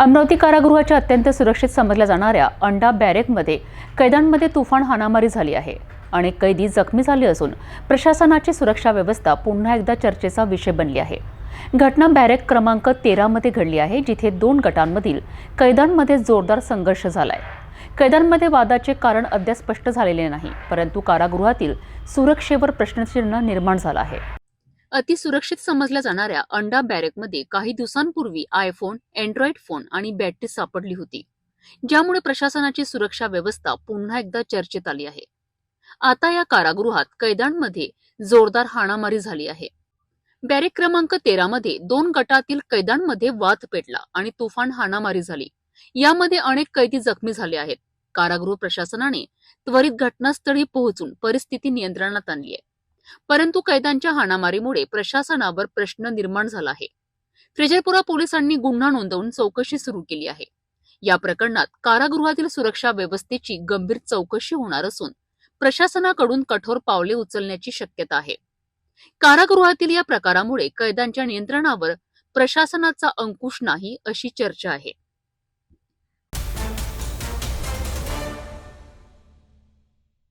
अमरावती कारागृहाच्या अत्यंत सुरक्षित समजल्या जाणाऱ्या अंडा बॅरेकमध्ये कैद्यांमध्ये तुफान हाणामारी झाली आहे. अनेक कैदी जखमी झाले असून प्रशासनाची सुरक्षा व्यवस्था पुन्हा एकदा चर्चेचा विषय बनली आहे. घटना बॅरेक क्रमांक तेरामध्ये घडली आहे जिथे दोन गटांमधील कैद्यांमध्ये जोरदार संघर्ष झालाय. कैद्यांमध्ये वादाचे कारण अद्याप स्पष्ट झालेले नाही परंतु कारागृहातील सुरक्षेवर प्रश्नचिन्ह निर्माण झालं आहे. अतिसुरक्षित समजल्या जाणाऱ्या अंडा बॅरेकमध्ये काही दिवसांपूर्वी आयफोन अँड्रॉइड फोन आणि बॅटरी सापडली होती ज्यामुळे प्रशासनाची सुरक्षा व्यवस्था पुन्हा एकदा चर्चेत आली आहे. आता या कारागृहात कैद्यांमध्ये जोरदार हाणामारी झाली आहे. बॅरेक क्रमांक तेरामध्ये दोन गटातील कैद्यांमध्ये वाद पेटला आणि तुफान हाणामारी झाली. यामध्ये अनेक कैदी जखमी झाले आहेत. कारागृह प्रशासनाने त्वरित घटनास्थळी पोहोचून परिस्थिती नियंत्रणात आणली आहे. परंतु कैद्यांच्या हाणामारीमुळे प्रशासनावर प्रश्न निर्माण झाला आहे. फ्रेजरपुरा पोलिसांनी गुन्हा नोंदवून चौकशी सुरू केली आहे. या प्रकरणात कारागृहातील सुरक्षा व्यवस्थेची गंभीर चौकशी होणार असून प्रशासनाकडून कठोर पावले उचलण्याची शक्यता आहे. कारागृहातील या प्रकारामुळे कैद्यांच्या नियंत्रणावर प्रशासनाचा अंकुश नाही अशी चर्चा आहे.